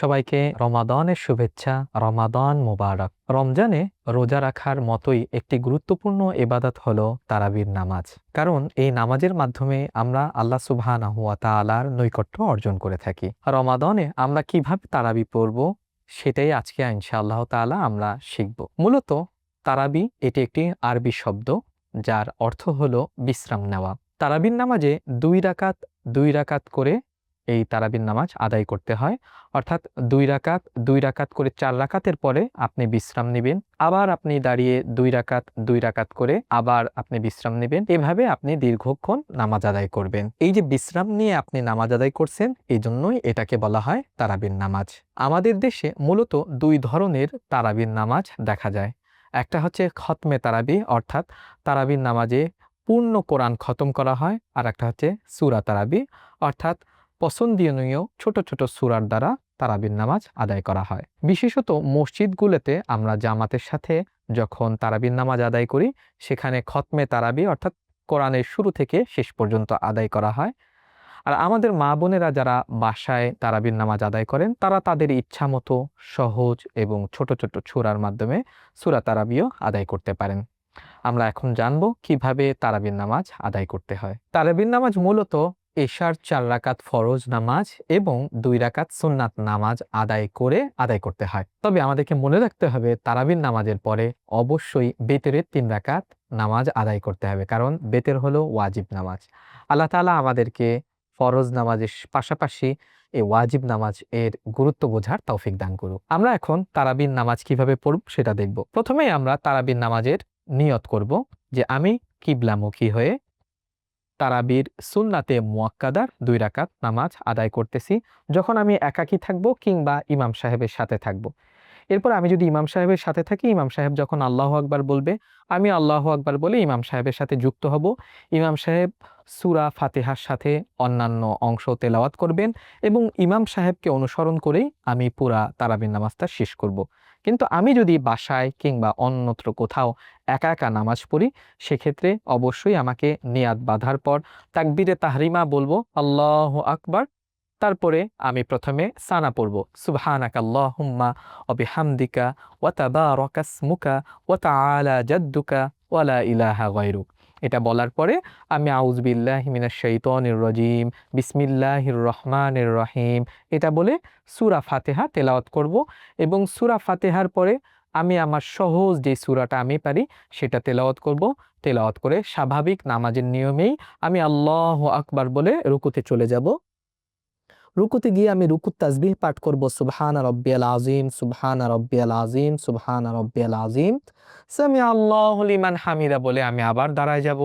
সবাইকে রমাদানের শুভেচ্ছা, রমাদান মোবারক। রমজানে রোজা রাখার মতোই একটি গুরুত্বপূর্ণ এবাদত হল তারাবির নামাজ। কারণ এই নামাজের মাধ্যমে আমরা আল্লাহ সুবহানাহু ওয়া নৈকট্য অর্জন করে থাকি। রমাদনে আমরা কীভাবে তারাবি পড়ব, সেটাই আজকে ইনশাআল্লাহ তাআলা আমরা শিখব। মূলত তারাবি এটি একটি আরবি শব্দ, যার অর্থ হলো বিশ্রাম নেওয়া। তারাবির নামাজে দুই রাকাত দুই রাকাত করে এই তারাবির নামাজ আদায় করতে হয়। অর্থাৎ দুই রাকাত দুই রাকাত করে চার রাকাতের পরে আপনি বিশ্রাম নেবেন। আবার আপনি দাঁড়িয়ে দুই রাকাত দুই রাকাত করে আবার আপনি বিশ্রাম নেবেন। এভাবে আপনি দীর্ঘক্ষণ নামাজ আদায় করবেন। এই যে বিশ্রাম নিয়ে আপনি নামাজ আদায় করছেন এই জন্যই এটাকে বলা হয় তারাবির নামাজ। আমাদের দেশে মূলত দুই ধরনের তারাবির নামাজ দেখা যায়। একটা হচ্ছে খতমে তারাবি, অর্থাৎ তারাবির নামাজে পূর্ণ কোরআন খতম করা হয়। আর একটা হচ্ছে সুরা তারাবি, অর্থাৎ পছন্দনীয় ছোট ছোট সুরার দ্বারা তারাবির নামাজ আদায় করা হয়। বিশেষত মসজিদগুলোতে আমরা জামাতের সাথে যখন তারাবির নামাজ আদায় করি, সেখানে খতমে তারাবি অর্থাৎ কোরআনের শুরু থেকে শেষ পর্যন্ত আদায় করা হয়। আর আমাদের মা বোনেরা যারা বাসায় তারাবির নামাজ আদায় করেন, তারা তাদের ইচ্ছা মতো সহজ এবং ছোট ছোট সুরার মাধ্যমে সুরা তারাবিও আদায় করতে পারেন। আমরা এখন জানব কীভাবে তারাবির নামাজ আদায় করতে হয়। তারাবির নামাজ মূলত এশার চার রাকাত ফরজ নামাজ এবং দুই রাকাত সুন্নাত নামাজ আদায় করে আদায় করতে হয়। তবে আমাদেরকে মনে রাখতে হবে, তারাবির নামাজের পরে অবশ্যই বেতেরের তিন রাকাত নামাজ আদায় করতে হবে, কারণ বেতের হলো ওয়াজিব নামাজ। আল্লাহ তাআলা আমাদেরকে ফরজ নামাজের পাশাপাশি এই ওয়াজিব নামাজ এর গুরুত্ব বোঝার তৌফিক দান করুক। আমরা এখন তারাবির নামাজ কীভাবে পড়ব সেটা দেখব। প্রথমেই আমরা তারাবির নামাজের নিয়ত করব যে আমি কিবলামুখী হয়ে তারাবির সুন্নাতে মোয়াক্কাদার দুই রাকাত নামাজ আদায় করতেছি। যখন আমি একাকী থাকব কিংবা ইমাম সাহেবের সাথে থাকব। এরপর আমি যদি ইমাম সাহেবের সাথে থাকি, ইমাম সাহেব যখন আল্লাহ আকবার বলবে, আমি আল্লাহ আকবার বলে ইমাম সাহেবের সাথে যুক্ত হব ইমাম সাহেব সুরা ফাতেহার সাথে অন্যান্য অংশ তেলাওয়াত করবেন এবং ইমাম সাহেবকে অনুসরণ করেই আমি পুরা তারাবির নামাজটা শেষ করব। কিন্তু আমি যদি বাসায় কিংবা অন্যত্র কোথাও একা একা নামাজ পড়ি, সেক্ষেত্রে অবশ্যই আমাকে নিয়াদ বাঁধার পর তাকবিরে তাহরিমা বলব, আল্লাহ আকবার তারপরে আমি প্রথমে সানা পড়ব। সুবহানাক আল্লাহুম্মা অবিহামদিকা ওয়া তাবারাকাসমুকা ওয়া তাআলা জাদ্দুকা ওয়ালা ইলাহা গায়রুক। এটা বলার পরে আমি আউজবিল্লাহ মিনাশ শাইতানির রাজিম, বিসমিল্লাহির রহমানির রহিম, এটা বলে সূরা ফাতিহা তেলাওয়াত করব এবং সূরা ফাতিহার পরে আমি আমার সহজ যে সুরাটা আমি পারি সেটা তেলাওয়াত করব। তেলাওয়াত করে স্বাভাবিক নামাজের নিয়মেই আমি আল্লাহ আকবার বলে রুকুতে চলে যাব। রুকুতে গিয়ে আমি রুকুত তাসবিহ পাঠ করব, সুবহানা রব্বিয়াল আযীম, সুবহানা রব্বিয়াল আযীম, সুবহানা রব্বিয়াল আযীম। সামি আল্লাহু লিমান হামিদা বলে আমি আবার দাঁড়ায় যাব।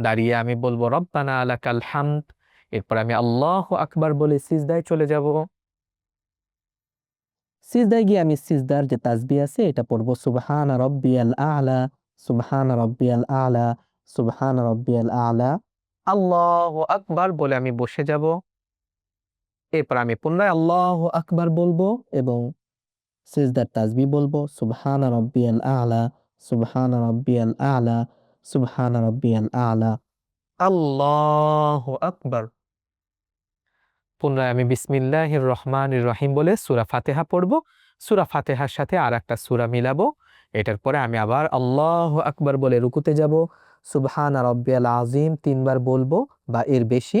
দাঁড়িয়ে আমি বলব, রব্বানা লাকাল হামদ। এরপর আমি আল্লাহু আকবার বলে সিজদায় চলে যাব। সিজদায় গিয়ে আমি সিজদার যে তাজবি আছে এটা পড়ব, সুবহানা রব্বিয়াল আ'লা, সুবহানা রব্বিয়াল আ'লা, সুবহানা রব্বিয়াল আ'লা। আল্লাহু আকবার বলে আমি বসে যাব। এরপর আমি পুনরায় আল্লাহ আকবার বলব এবং সিজদার তাজবি বলব, সুবহানা রব্বিয়াল আ'লা, সুবহানা রব্বিয়াল আ'লা, সুবহানা রব্বিয়াল আ'লা। আল্লাহ আকবার। পুনরায় আমি বিসমিল্লাহির রহমান রহিম বলে সুরা ফাতেহা পড়ব। সুরা ফাতেহার সাথে আর একটা সুরা মিলাবো। এটার পরে আমি আবার আল্লাহ আকবার বলে রুকুতে যাব। সুবহানা রব্বিয়াল আযীম তিনবার বলব বা এর বেশি।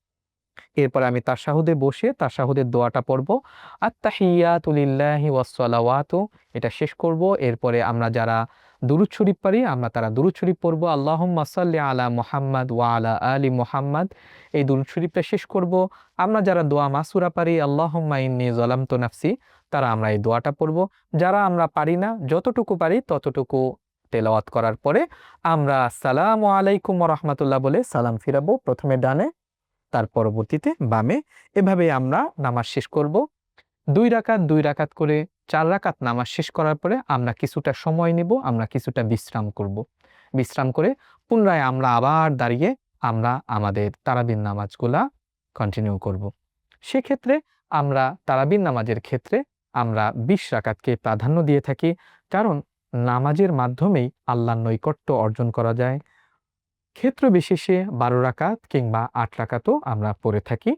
এরপর আমি তাশাহুদে বসে তাশাহুদের দোয়াটা পড়ব। আত্তাহিয়াতু লিল্লাহি ওয়াসসালাওয়াতু, এটা শেষ করব। এরপরে আমরা যারা দুরুদ শরীফ পারি আমরা তারা দুরুদ শরীফ পড়ব। আল্লাহুম্মা সাল্লি আলা মুহাম্মাদ ওয়া আলা আলী মুহাম্মাদ, এই দুরুদ শরীফটা শেষ করব। আমরা যারা দোয়া মাসুরা পারি আল্লাহুম্মা জলাম তো নাফসি, তারা আমরা এই দোয়াটা পড়ব। যারা আমরা পারি না, যতটুকু পারি ততটুকু তেলাওয়াত করার পরে আমরা সালাম আলাইকুম রাহমাতুল্লাহ বলে সালাম ফিরাবো প্রথমে ডানে। তার পরবর্তীতে বামে। এভাবে আমরা নামাজ শেষ করব। দুই রাকাত দুই রাকাত করে চার রাকাত নামাজ শেষ করার পরে আমরা কিছুটা সময় নেব, আমরা কিছুটা বিশ্রাম করব। বিশ্রাম করে পুনরায় আমরা আবার দাঁড়িয়ে আমরা আমাদের তারাবিন নামাজগুলা কন্টিনিউ করব। সেক্ষেত্রে আমরা তারাবিন নামাজের ক্ষেত্রে আমরা বিশ রাকাতকে প্রাধান্য দিয়ে থাকি, কারণ নামাজের মাধ্যমেই আল্লাহর নৈকট্য অর্জন করা যায়। ক্ষেত্র বিশেষে বারো রাকাত কিংবা আট রাকাতও আমরা পড়ে থাকি।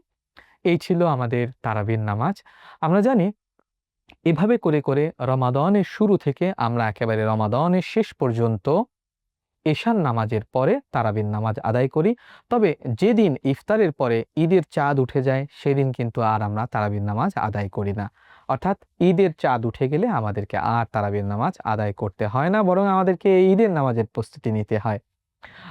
এই ছিল আমাদের তারাবিন নামাজ। আমরা জানি, এভাবে করে করে রমাদনের শুরু থেকে আমরা একেবারে রমাদনের শেষ পর্যন্ত এশান নামাজের পরে তারাবিন নামাজ আদায় করি। তবে যেদিন ইফতারের পরে ঈদের চাঁদ উঠে যায়, সেদিন কিন্তু আর আমরা তারাবিন নামাজ আদায় করি না। অর্থাৎ ঈদের চাঁদ উঠে গেলে আমাদেরকে আর তারাবিন নামাজ আদায় করতে হয় না, বরং আমাদেরকে ঈদের নামাজের প্রস্তুতি নিতে হয়।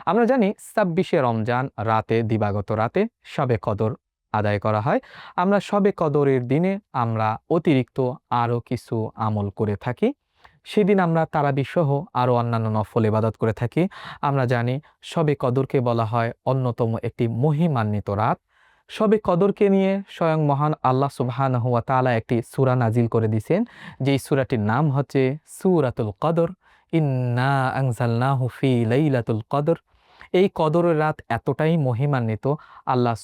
আমরা জানি ছাব্বিশে রমজান রাতে, দিবাগত রাতে সবে কদর আদায় করা হয়। আমরা সবে কদরের দিনে আমরা অতিরিক্ত আরও কিছু আমল করে থাকি। সেদিন আমরা তারাবি সহ আরও অন্যান্য নফল ইবাদত করে থাকি। আমরা জানি সবে কদরকে বলা হয় অন্যতম একটি মহিমান্বিত রাত। সবে কদরকে নিয়ে স্বয়ং মহান আল্লাহ সুবহান হুয়া তালা একটি সূরা নাজিল করে দিয়েছেন যেই সূরাটির নাম হচ্ছে সুরাতুল কদর। ইন্না আনজালনাহু ফি লাইলাতুল কদর। এই কদরের রাত এতটাই মহিমান্বিত, আল্লাহ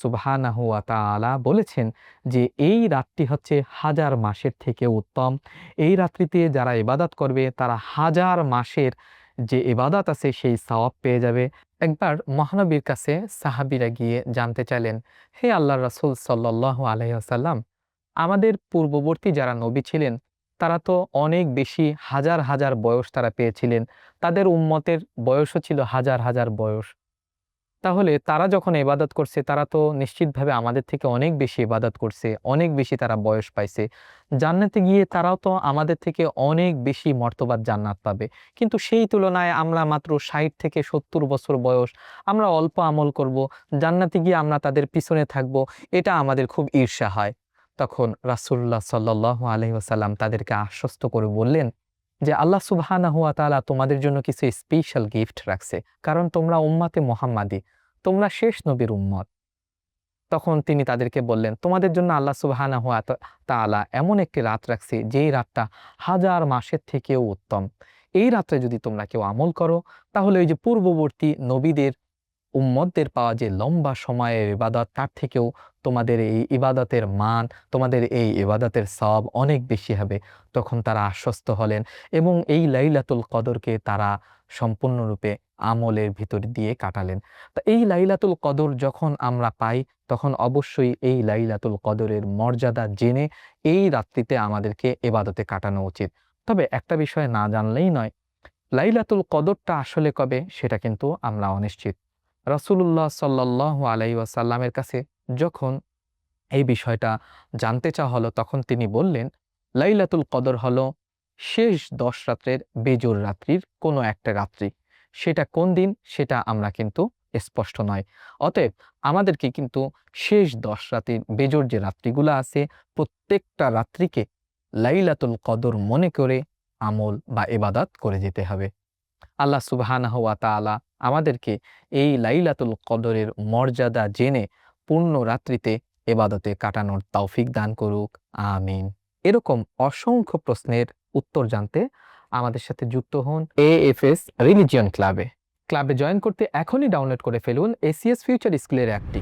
তাআলা বলেছেন যে এই রাতটি হচ্ছে হাজার মাসের থেকে উত্তম। এই রাত্রিতে যারা ইবাদত করবে, তারা হাজার মাসের যে ইবাদত আছে, সেই সওয়াব পেয়ে যাবে। একবার মহানবীর কাছে সাহাবীরা গিয়ে জানতে চাইলেন, হে আল্লাহর রাসূল সাল্লাল্লাহু আলাইহি আমাদের পূর্ববর্তী যারা নবী ছিলেন তারা তো অনেক বেশি হাজার হাজার বয়স তারা পেয়েছিলেন। তাদের উম্মতের বয়সও ছিল হাজার হাজার বয়স। তাহলে তারা যখন ইবাদত করছে, তারা তো নিশ্চিতভাবে আমাদের থেকে অনেক বেশি ইবাদত করছে, অনেক বেশি তারা বয়স পাইছে। জান্নাতে গিয়ে তারাও তো আমাদের থেকে অনেক বেশি মর্তবাদ জান্নাত পাবে। কিন্তু সেই তুলনায় আমরা মাত্র ষাট থেকে সত্তর বছর বয়স, আমরা অল্প আমল করব, জান্নাতে গিয়ে আমরা তাদের পিছনে থাকব, এটা আমাদের খুব ঈর্ষা হয়। তখন রাসুল্লাহ সাল্লাহ আলহি তাদেরকে আশ্বস্ত করে বললেন যে আল্লাহ সুবহানা হুয়া তাআলা তোমাদের জন্য কিছু স্পেশাল গিফট রাখছে। কারণ তোমরা উম্মাতে মোহাম্মাদি, তোমরা শেষ নবীর উম্মত। তখন তিনি তাদেরকে বললেন, তোমাদের জন্য আল্লাহ সুবহানা হুয়া তা- তাআলা এমন একটি রাত রাখছে, যেই রাতটা হাজার মাসের থেকেও উত্তম। এই রাত্রে যদি তোমরা কেউ আমল করো, তাহলে ওই যে পূর্ববর্তী নবীদের উম্মতদের পাওয়া যে লম্বা সময়ের ইবাদত, তার থেকেও তোমাদের এই ইবাদতের মান, তোমাদের এই ইবাদতের সব অনেক বেশি হবে। তখন তারা আশ্বস্ত হলেন এবং এই লাইলাতুল কদরকে তারা সম্পূর্ণরূপে আমলের ভিতর দিয়ে কাটালেন। তা এই লাইলাতুল কদর যখন আমরা পাই, তখন অবশ্যই এই লাইলাতুল কদরের মর্যাদা জেনে এই রাত্রিতে আমাদেরকে এবাদতে কাটানো উচিত। তবে একটা বিষয় না জানলেই নয়, লাইলাতুল কদরটা আসলে কবে, সেটা কিন্তু আমরা অনিশ্চিত। রাসূলুল্লাহ সাল্লাহ আলাই ওয়াসাল্লামের কাছে যখন এই বিষয়টা জানতে চাওয়া হলো, তখন তিনি বললেন, লাইলাতুল কদর হলো শেষ দশ রাত্রের বেজোর রাত্রির কোনো একটা রাত্রি। সেটা কোন দিন সেটা আমরা কিন্তু স্পষ্ট নয়। অতএব আমাদেরকে কিন্তু শেষ দশ রাতের বেজোর যে রাত্রিগুলো আছে, প্রত্যেকটা রাত্রিকে লাইলাতুল কদর মনে করে আমল বা ইবাদত করে যেতে হবে। আল্লাহ সুবহানাহু তাআলা আমাদেরকে এই লাইলাতুল কদরের মর্যাদা জেনে পূর্ণ রাত্রিতে এবাদতে কাটানোর তৌফিক দান করুক, আমিন। এরকম অসংখ্য প্রশ্নের উত্তর জানতে আমাদের সাথে যুক্ত হন এ এফ এস রিলিজিয়ন ক্লাবে ক্লাবে জয়েন করতে এখনই ডাউনলোড করে ফেলুন এসিএস ফিউচার স্কুলের অ্যাপটি।